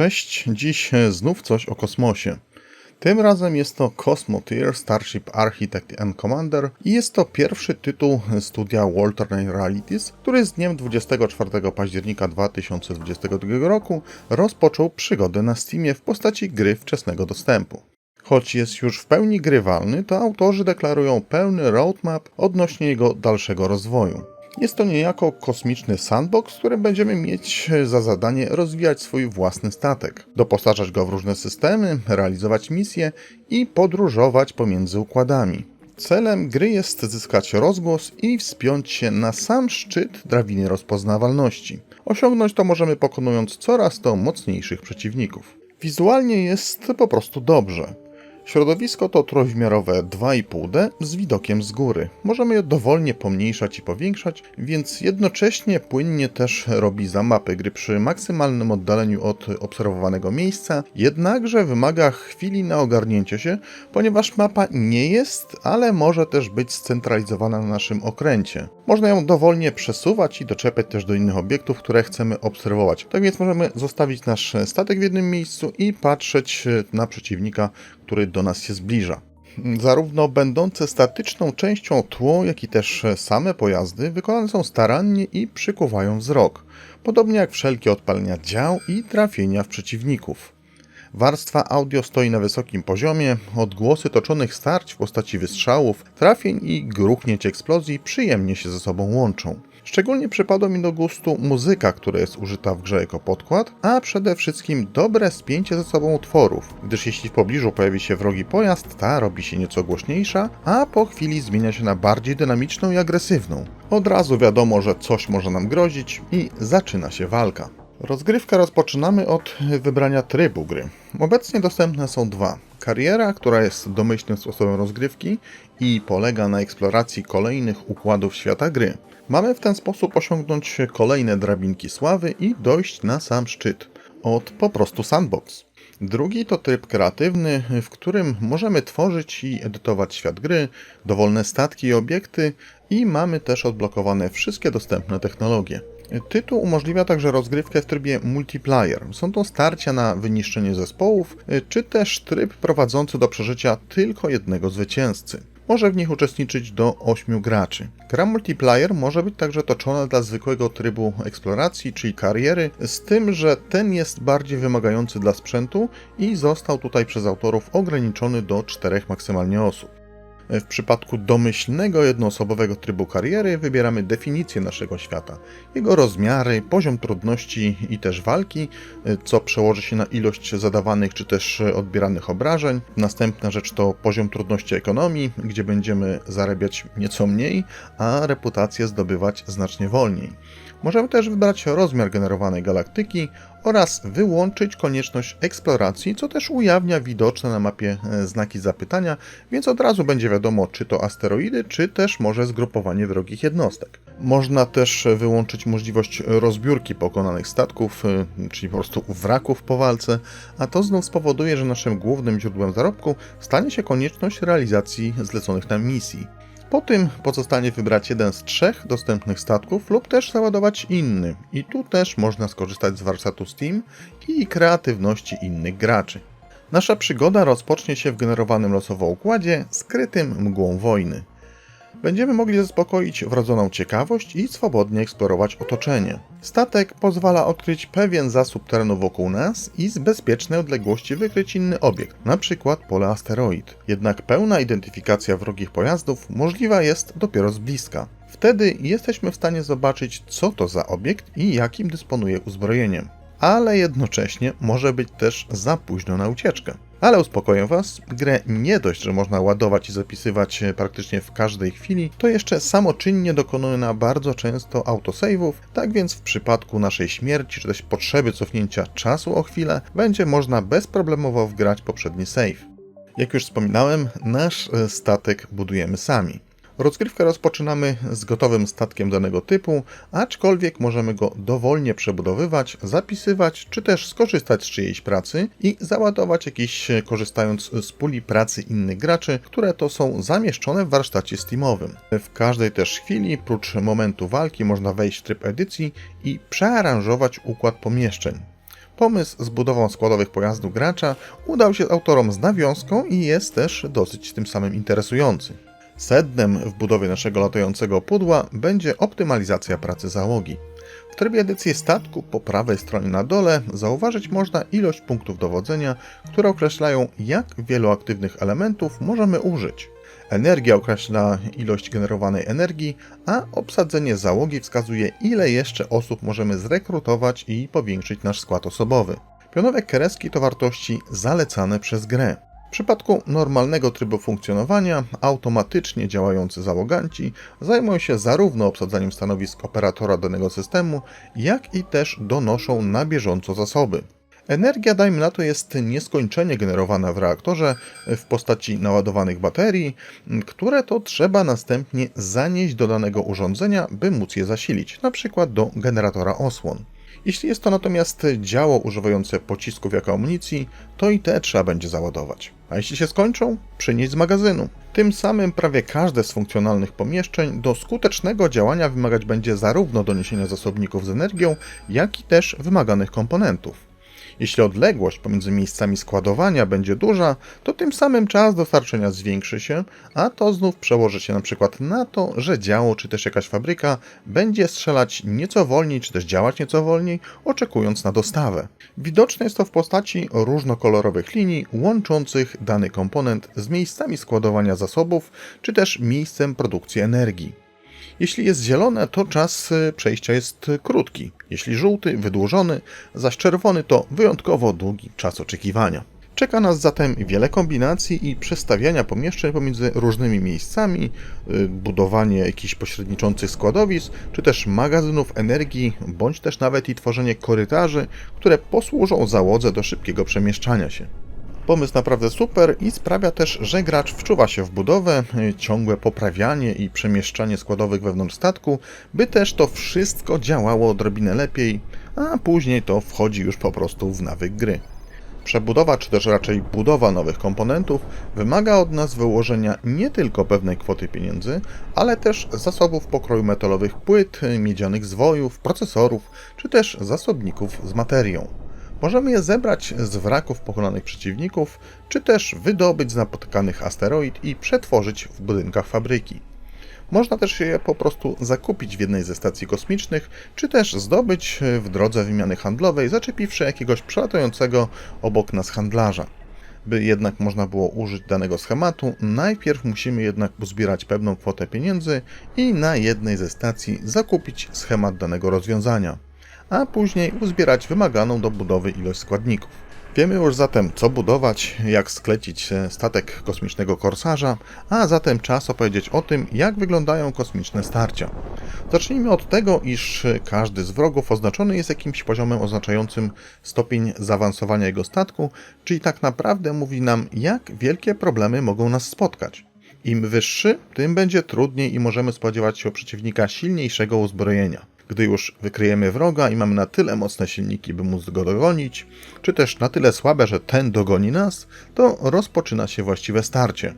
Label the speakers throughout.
Speaker 1: Cześć, dziś znów coś o kosmosie. Tym razem jest to Cosmoteer Starship Architect and Commander i jest to pierwszy tytuł studia Walter Realities, który z dniem 24 października 2022 roku rozpoczął przygodę na Steamie w postaci gry wczesnego dostępu. Choć jest już w pełni grywalny, to autorzy deklarują pełny roadmap odnośnie jego dalszego rozwoju. Jest to niejako kosmiczny sandbox, w którym będziemy mieć za zadanie rozwijać swój własny statek, doposażać go w różne systemy, realizować misje i podróżować pomiędzy układami. Celem gry jest zyskać rozgłos i wspiąć się na sam szczyt drabiny rozpoznawalności. Osiągnąć to możemy pokonując coraz to mocniejszych przeciwników. Wizualnie jest po prostu dobrze. Środowisko to trójwymiarowe 2,5D z widokiem z góry. Możemy je dowolnie pomniejszać i powiększać, więc jednocześnie płynnie też robi za mapy gry przy maksymalnym oddaleniu od obserwowanego miejsca, jednakże wymaga chwili na ogarnięcie się, ponieważ mapa nie jest, ale może też być scentralizowana na naszym okręcie. Można ją dowolnie przesuwać i doczepiać też do innych obiektów, które chcemy obserwować. Tak więc możemy zostawić nasz statek w jednym miejscu i patrzeć na przeciwnika, który do nas się zbliża. Zarówno będące statyczną częścią tło, jak i też same pojazdy wykonane są starannie i przykuwają wzrok, podobnie jak wszelkie odpalenia dział i trafienia w przeciwników. Warstwa audio stoi na wysokim poziomie, odgłosy toczonych starć w postaci wystrzałów, trafień i gruchnięć eksplozji przyjemnie się ze sobą łączą. Szczególnie przypadła mi do gustu muzyka, która jest użyta w grze jako podkład, a przede wszystkim dobre spięcie ze sobą utworów, gdyż jeśli w pobliżu pojawi się wrogi pojazd, ta robi się nieco głośniejsza, a po chwili zmienia się na bardziej dynamiczną i agresywną. Od razu wiadomo, że coś może nam grozić i zaczyna się walka. Rozgrywkę rozpoczynamy od wybrania trybu gry. Obecnie dostępne są dwa. Kariera, która jest domyślnym sposobem rozgrywki i polega na eksploracji kolejnych układów świata gry. Mamy w ten sposób osiągnąć kolejne drabinki sławy i dojść na sam szczyt. Od po prostu sandbox. Drugi to tryb kreatywny, w którym możemy tworzyć i edytować świat gry, dowolne statki i obiekty i mamy też odblokowane wszystkie dostępne technologie. Tytuł umożliwia także rozgrywkę w trybie multiplayer. Są to starcia na wyniszczenie zespołów, czy też tryb prowadzący do przeżycia tylko jednego zwycięzcy. Może w nich uczestniczyć do 8 graczy. Gra multiplayer może być także toczona dla zwykłego trybu eksploracji, czyli kariery, z tym, że ten jest bardziej wymagający dla sprzętu i został tutaj przez autorów ograniczony do 4 maksymalnie osób. W przypadku domyślnego jednoosobowego trybu kariery wybieramy definicję naszego świata, jego rozmiary, poziom trudności i też walki, co przełoży się na ilość zadawanych czy też odbieranych obrażeń. Następna rzecz to poziom trudności ekonomii, gdzie będziemy zarabiać nieco mniej, a reputację zdobywać znacznie wolniej. Możemy też wybrać rozmiar generowanej galaktyki oraz wyłączyć konieczność eksploracji, co też ujawnia widoczne na mapie e, znaki zapytania, więc od razu będzie wiadomo, czy to asteroidy, czy też może zgrupowanie wrogich jednostek. Można też wyłączyć możliwość rozbiórki pokonanych statków, e, czyli po prostu wraków po walce, a to znów spowoduje, że naszym głównym źródłem zarobku stanie się konieczność realizacji zleconych nam misji. Po tym pozostanie wybrać jeden z trzech dostępnych statków lub też załadować inny. I tu też można skorzystać z warsztatu Steam i kreatywności innych graczy. Nasza przygoda rozpocznie się w generowanym losowo układzie skrytym mgłą wojny. Będziemy mogli zaspokoić wrodzoną ciekawość i swobodnie eksplorować otoczenie. Statek pozwala odkryć pewien zasób terenu wokół nas i z bezpiecznej odległości wykryć inny obiekt, np. pole asteroid. Jednak pełna identyfikacja wrogich pojazdów możliwa jest dopiero z bliska. Wtedy jesteśmy w stanie zobaczyć, co to za obiekt i jakim dysponuje uzbrojeniem. Ale jednocześnie może być też za późno na ucieczkę. Ale uspokoję Was, grę nie dość, że można ładować i zapisywać praktycznie w każdej chwili, to jeszcze samoczynnie dokonuje na bardzo często autosave'ów, tak więc w przypadku naszej śmierci czy też potrzeby cofnięcia czasu o chwilę, będzie można bezproblemowo wgrać poprzedni save. Jak już wspominałem, nasz statek budujemy sami. Rozgrywkę rozpoczynamy z gotowym statkiem danego typu, aczkolwiek możemy go dowolnie przebudowywać, zapisywać, czy też skorzystać z czyjejś pracy i załadować jakiś korzystając z puli pracy innych graczy, które to są zamieszczone w warsztacie Steamowym. W każdej też chwili, prócz momentu walki, można wejść w tryb edycji i przearanżować układ pomieszczeń. Pomysł z budową składowych pojazdów gracza udał się autorom z nawiązką i jest też dosyć tym samym interesujący. Sednem w budowie naszego latającego pudła będzie optymalizacja pracy załogi. W trybie edycji statku po prawej stronie na dole zauważyć można ilość punktów dowodzenia, które określają jak wielu aktywnych elementów możemy użyć. Energia określa ilość generowanej energii, a obsadzenie załogi wskazuje ile jeszcze osób możemy zrekrutować i powiększyć nasz skład osobowy. Pionowe kreski to wartości zalecane przez grę. W przypadku normalnego trybu funkcjonowania, automatycznie działający załoganci zajmują się zarówno obsadzaniem stanowisk operatora danego systemu, jak i też donoszą na bieżąco zasoby. Energia, dajmy na to, jest nieskończenie generowana w reaktorze w postaci naładowanych baterii, które to trzeba następnie zanieść do danego urządzenia, by móc je zasilić, np. do generatora osłon. Jeśli jest to natomiast działo używające pocisków jako amunicji, to i te trzeba będzie załadować. A jeśli się skończą, przynieść z magazynu. Tym samym prawie każde z funkcjonalnych pomieszczeń do skutecznego działania wymagać będzie zarówno doniesienia zasobników z energią, jak i też wymaganych komponentów. Jeśli odległość pomiędzy miejscami składowania będzie duża, to tym samym czas dostarczenia zwiększy się, a to znów przełoży się na przykład na to, że działo czy też jakaś fabryka będzie strzelać nieco wolniej, czy też działać nieco wolniej, oczekując na dostawę. Widoczne jest to w postaci różnokolorowych linii łączących dany komponent z miejscami składowania zasobów, czy też miejscem produkcji energii. Jeśli jest zielone, to czas y, przejścia jest krótki. Jeśli żółty, wydłużony, zaś czerwony to wyjątkowo długi czas oczekiwania. Czeka nas zatem wiele kombinacji i przestawiania pomieszczeń pomiędzy różnymi miejscami, y, budowanie jakichś pośredniczących składowisk, czy też magazynów energii, bądź też nawet i tworzenie korytarzy, które posłużą załodze do szybkiego przemieszczania się. Pomysł naprawdę super i sprawia też, że gracz wczuwa się w budowę, ciągłe poprawianie i przemieszczanie składowych wewnątrz statku, by też to wszystko działało odrobinę lepiej, a później to wchodzi już po prostu w nawyk gry. Przebudowa, czy też raczej budowa nowych komponentów wymaga od nas wyłożenia nie tylko pewnej kwoty pieniędzy, ale też zasobów pokroju metalowych płyt, miedzianych zwojów, procesorów, czy też zasobników z materią. Możemy je zebrać z wraków pokonanych przeciwników, czy też wydobyć z napotykanych asteroid i przetworzyć w budynkach fabryki. Można też je po prostu zakupić w jednej ze stacji kosmicznych, czy też zdobyć w drodze wymiany handlowej, zaczepiwszy jakiegoś przelatującego obok nas handlarza. By jednak można było użyć danego schematu, najpierw musimy jednak uzbierać pewną kwotę pieniędzy i na jednej ze stacji zakupić schemat danego rozwiązania a później uzbierać wymaganą do budowy ilość składników. Wiemy już zatem, co budować, jak sklecić statek kosmicznego korsarza, a zatem czas opowiedzieć o tym, jak wyglądają kosmiczne starcia. Zacznijmy od tego, iż każdy z wrogów oznaczony jest jakimś poziomem oznaczającym stopień zaawansowania jego statku, czyli tak naprawdę mówi nam, jak wielkie problemy mogą nas spotkać. Im wyższy, tym będzie trudniej i możemy spodziewać się przeciwnika silniejszego uzbrojenia. Gdy już wykryjemy wroga i mamy na tyle mocne silniki, by móc go dogonić, czy też na tyle słabe, że ten dogoni nas, to rozpoczyna się właściwe starcie.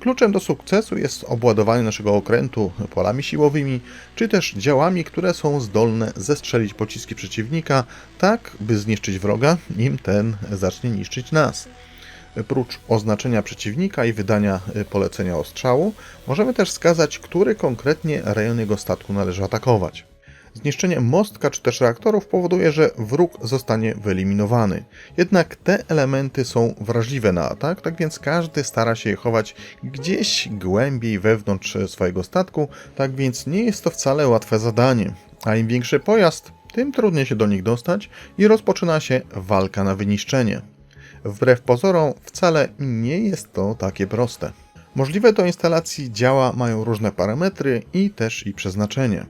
Speaker 1: Kluczem do sukcesu jest obładowanie naszego okrętu polami siłowymi, czy też działami, które są zdolne zestrzelić pociski przeciwnika, tak by zniszczyć wroga, nim ten zacznie niszczyć nas. Prócz oznaczenia przeciwnika i wydania polecenia ostrzału, możemy też wskazać, który konkretnie rejon jego statku należy atakować. Zniszczenie mostka czy też reaktorów powoduje, że wróg zostanie wyeliminowany. Jednak te elementy są wrażliwe na atak, tak więc każdy stara się je chować gdzieś głębiej wewnątrz swojego statku, tak więc nie jest to wcale łatwe zadanie. A im większy pojazd, tym trudniej się do nich dostać i rozpoczyna się walka na wyniszczenie. Wbrew pozorom, wcale nie jest to takie proste. Możliwe do instalacji działa mają różne parametry i też i przeznaczenie.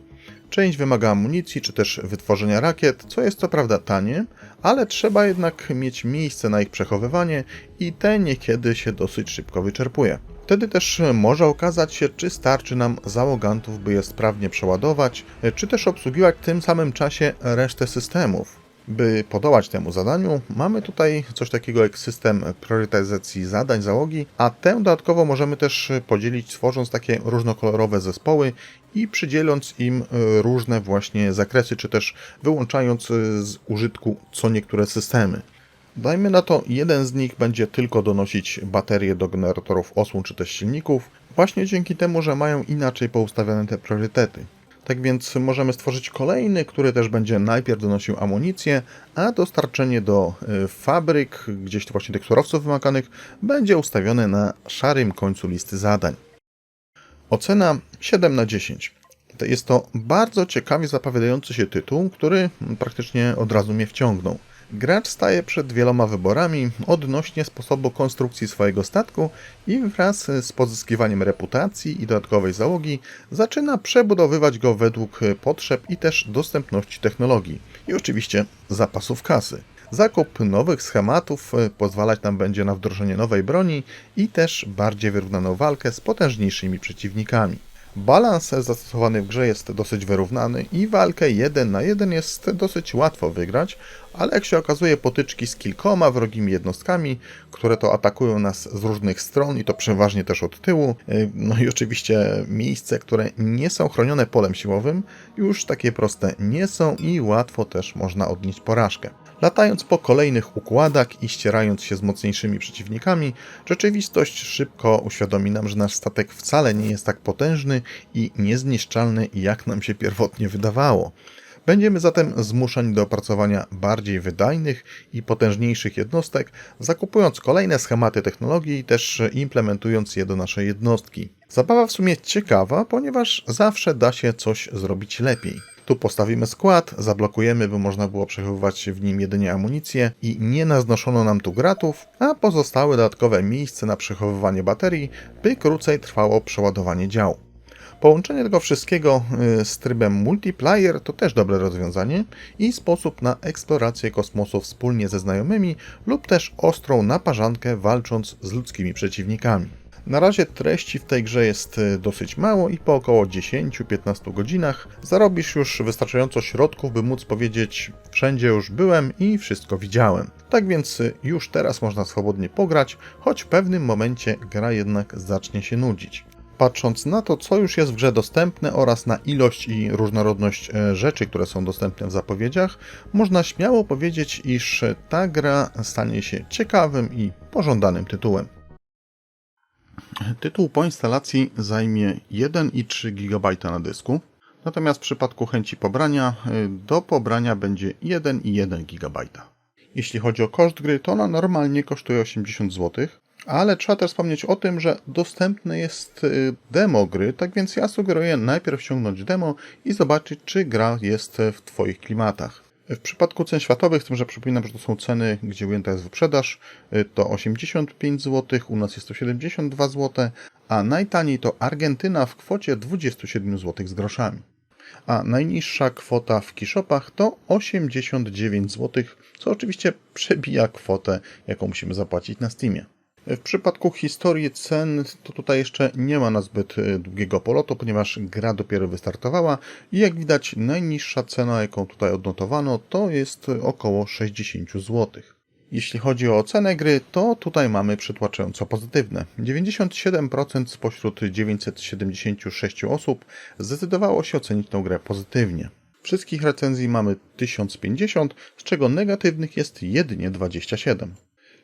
Speaker 1: Część wymaga amunicji czy też wytworzenia rakiet, co jest co prawda tanie, ale trzeba jednak mieć miejsce na ich przechowywanie i te niekiedy się dosyć szybko wyczerpuje. Wtedy też może okazać się, czy starczy nam załogantów, by je sprawnie przeładować, czy też obsługiwać w tym samym czasie resztę systemów. By podołać temu zadaniu, mamy tutaj coś takiego jak system priorytetyzacji zadań załogi, a tę dodatkowo możemy też podzielić tworząc takie różnokolorowe zespoły i przydzieląc im różne właśnie zakresy, czy też wyłączając z użytku co niektóre systemy. Dajmy na to, jeden z nich będzie tylko donosić baterie do generatorów osłon czy też silników, właśnie dzięki temu, że mają inaczej poustawione te priorytety. Tak więc możemy stworzyć kolejny, który też będzie najpierw donosił amunicję, a dostarczenie do y, fabryk, gdzieś to właśnie tych surowców wymaganych, będzie ustawione na szarym końcu listy zadań. Ocena 7 na 10. Jest to bardzo ciekawie zapowiadający się tytuł, który praktycznie od razu mnie wciągnął. Gracz staje przed wieloma wyborami odnośnie sposobu konstrukcji swojego statku i wraz z pozyskiwaniem reputacji i dodatkowej załogi zaczyna przebudowywać go według potrzeb i też dostępności technologii i oczywiście zapasów kasy. Zakup nowych schematów pozwalać nam będzie na wdrożenie nowej broni i też bardziej wyrównaną walkę z potężniejszymi przeciwnikami. Balans zastosowany w grze jest dosyć wyrównany i walkę 1 na 1 jest dosyć łatwo wygrać, ale jak się okazuje potyczki z kilkoma wrogimi jednostkami, które to atakują nas z różnych stron i to przeważnie też od tyłu, y, no i oczywiście miejsce, które nie są chronione polem siłowym, już takie proste nie są i łatwo też można odnieść porażkę. Latając po kolejnych układach i ścierając się z mocniejszymi przeciwnikami, rzeczywistość szybko uświadomi nam, że nasz statek wcale nie jest tak potężny i niezniszczalny, jak nam się pierwotnie wydawało. Będziemy zatem zmuszani do opracowania bardziej wydajnych i potężniejszych jednostek, zakupując kolejne schematy technologii i też implementując je do naszej jednostki. Zabawa w sumie ciekawa, ponieważ zawsze da się coś zrobić lepiej. Tu postawimy skład, zablokujemy, by można było przechowywać w nim jedynie amunicję i nie naznoszono nam tu gratów, a pozostałe dodatkowe miejsce na przechowywanie baterii, by krócej trwało przeładowanie dział. Połączenie tego wszystkiego y, z trybem multiplayer to też dobre rozwiązanie i sposób na eksplorację kosmosu wspólnie ze znajomymi lub też ostrą naparzankę walcząc z ludzkimi przeciwnikami. Na razie treści w tej grze jest y, dosyć mało i po około 10-15 godzinach zarobisz już wystarczająco środków, by móc powiedzieć wszędzie już byłem i wszystko widziałem. Tak więc y, już teraz można swobodnie pograć, choć w pewnym momencie gra jednak zacznie się nudzić patrząc na to, co już jest w grze dostępne oraz na ilość i różnorodność e, rzeczy, które są dostępne w zapowiedziach, można śmiało powiedzieć, iż ta gra stanie się ciekawym i pożądanym tytułem. Tytuł po instalacji zajmie 1,3 GB na dysku, natomiast w przypadku chęci pobrania, e, do pobrania będzie 1,1 GB. Jeśli chodzi o koszt gry, to ona normalnie kosztuje 80 zł, ale trzeba też wspomnieć o tym, że dostępne jest y, demo gry, tak więc ja sugeruję najpierw ściągnąć demo i zobaczyć, czy gra jest w Twoich klimatach. W przypadku cen światowych, tym, że przypominam, że to są ceny, gdzie ujęta jest wyprzedaż, y, to 85 zł, u nas jest to 72 zł, a najtaniej to Argentyna w kwocie 27 zł z groszami. A najniższa kwota w kishopach to 89 zł, co oczywiście przebija kwotę, jaką musimy zapłacić na Steamie. W przypadku historii cen to tutaj jeszcze nie ma na zbyt e, długiego polotu, ponieważ gra dopiero wystartowała i jak widać najniższa cena, jaką tutaj odnotowano, to jest około 60 zł. Jeśli chodzi o ocenę gry, to tutaj mamy przytłaczająco pozytywne. 97% spośród 976 osób zdecydowało się ocenić tę grę pozytywnie. Wszystkich recenzji mamy 1050, z czego negatywnych jest jedynie 27.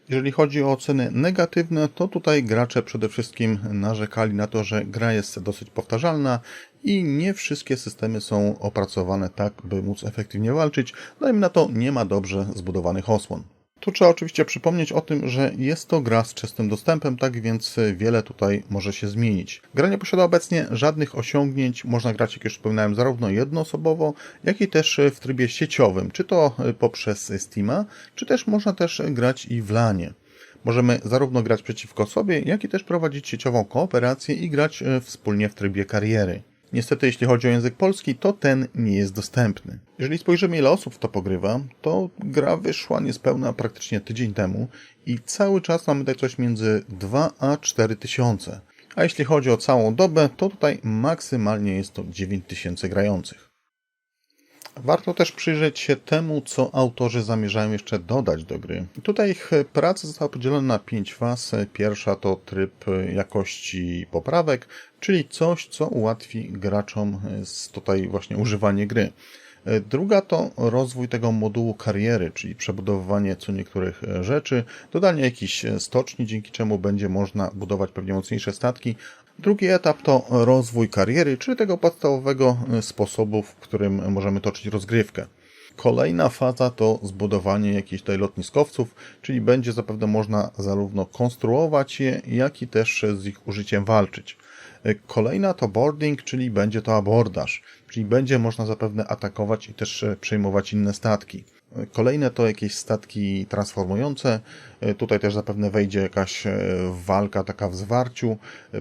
Speaker 1: Jeżeli chodzi o oceny negatywne, to tutaj gracze przede wszystkim narzekali na to, że gra jest dosyć powtarzalna i nie wszystkie systemy są opracowane tak, by móc efektywnie walczyć. Dajmy na to, nie ma dobrze zbudowanych osłon. Tu trzeba oczywiście przypomnieć o tym, że jest to gra z czystym dostępem, tak więc wiele tutaj może się zmienić. Gra nie posiada obecnie żadnych osiągnięć, można grać, jak już wspominałem, zarówno jednoosobowo, jak i też w trybie sieciowym, czy to poprzez Steama, czy też można też grać i w LANie. Możemy zarówno grać przeciwko sobie, jak i też prowadzić sieciową kooperację i grać wspólnie w trybie kariery. Niestety, jeśli chodzi o język polski, to ten nie jest dostępny. Jeżeli spojrzymy, ile osób w to pogrywa, to gra wyszła niespełna praktycznie tydzień temu i cały czas mamy tutaj coś między 2 a 4 tysiące. A jeśli chodzi o całą dobę, to tutaj maksymalnie jest to 9 tysięcy grających. Warto też przyjrzeć się temu, co autorzy zamierzają jeszcze dodać do gry. Tutaj ich praca została podzielona na pięć faz. Pierwsza to tryb jakości poprawek, czyli coś, co ułatwi graczom tutaj właśnie używanie gry. Druga to rozwój tego modułu kariery, czyli przebudowywanie co niektórych rzeczy, dodanie jakichś stoczni, dzięki czemu będzie można budować pewnie mocniejsze statki. Drugi etap to rozwój kariery, czyli tego podstawowego sposobu, w którym możemy toczyć rozgrywkę. Kolejna faza to zbudowanie jakichś tutaj lotniskowców, czyli będzie zapewne można zarówno konstruować je, jak i też z ich użyciem walczyć. Kolejna to boarding, czyli będzie to abordaż, czyli będzie można zapewne atakować i też przejmować inne statki. Kolejne to jakieś statki transformujące. Tutaj też zapewne wejdzie jakaś walka taka w zwarciu.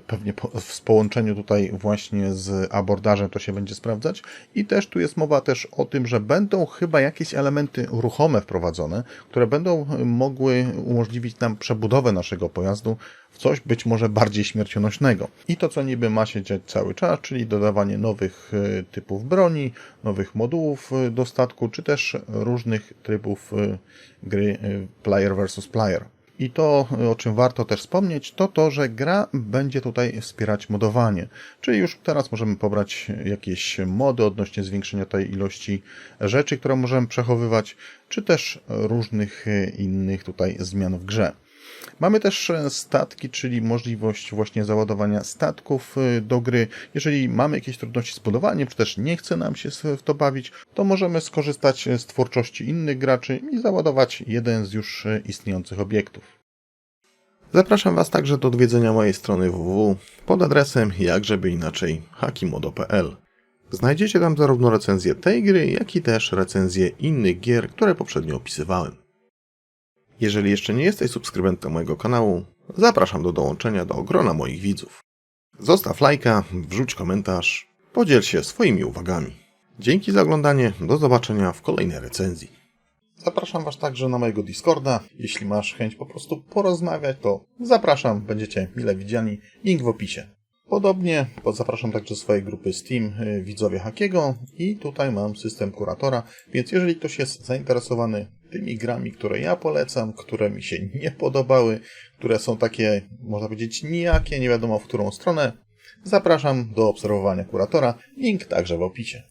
Speaker 1: Pewnie w połączeniu tutaj właśnie z abordażem to się będzie sprawdzać. I też tu jest mowa też o tym, że będą chyba jakieś elementy ruchome wprowadzone, które będą mogły umożliwić nam przebudowę naszego pojazdu w coś być może bardziej śmiercionośnego. I to, co niby ma się dziać cały czas, czyli dodawanie nowych typów broni, nowych modułów do statku, czy też różnych trybów gry player versus player. I to, o czym warto też wspomnieć, to to, że gra będzie tutaj wspierać modowanie. Czyli już teraz możemy pobrać jakieś mody odnośnie zwiększenia tej ilości rzeczy, które możemy przechowywać, czy też różnych innych tutaj zmian w grze. Mamy też statki, czyli możliwość właśnie załadowania statków do gry. Jeżeli mamy jakieś trudności z budowaniem, czy też nie chce nam się w to bawić, to możemy skorzystać z twórczości innych graczy i załadować jeden z już istniejących obiektów. Zapraszam Was także do odwiedzenia mojej strony www pod adresem jakżeby inaczej hakimodo.pl. Znajdziecie tam zarówno recenzję tej gry, jak i też recenzję innych gier, które poprzednio opisywałem. Jeżeli jeszcze nie jesteś subskrybentem mojego kanału, zapraszam do dołączenia do grona moich widzów. Zostaw lajka, wrzuć komentarz, podziel się swoimi uwagami. Dzięki za oglądanie, do zobaczenia w kolejnej recenzji. Zapraszam Was także na mojego Discorda. Jeśli masz chęć po prostu porozmawiać, to zapraszam, będziecie mile widziani. Link w opisie. Podobnie zapraszam także do swojej grupy Steam Widzowie Hakiego i tutaj mam system kuratora, więc jeżeli ktoś jest zainteresowany tymi grami, które ja polecam, które mi się nie podobały, które są takie, można powiedzieć, nijakie, nie wiadomo w którą stronę, zapraszam do obserwowania kuratora. Link także w opisie.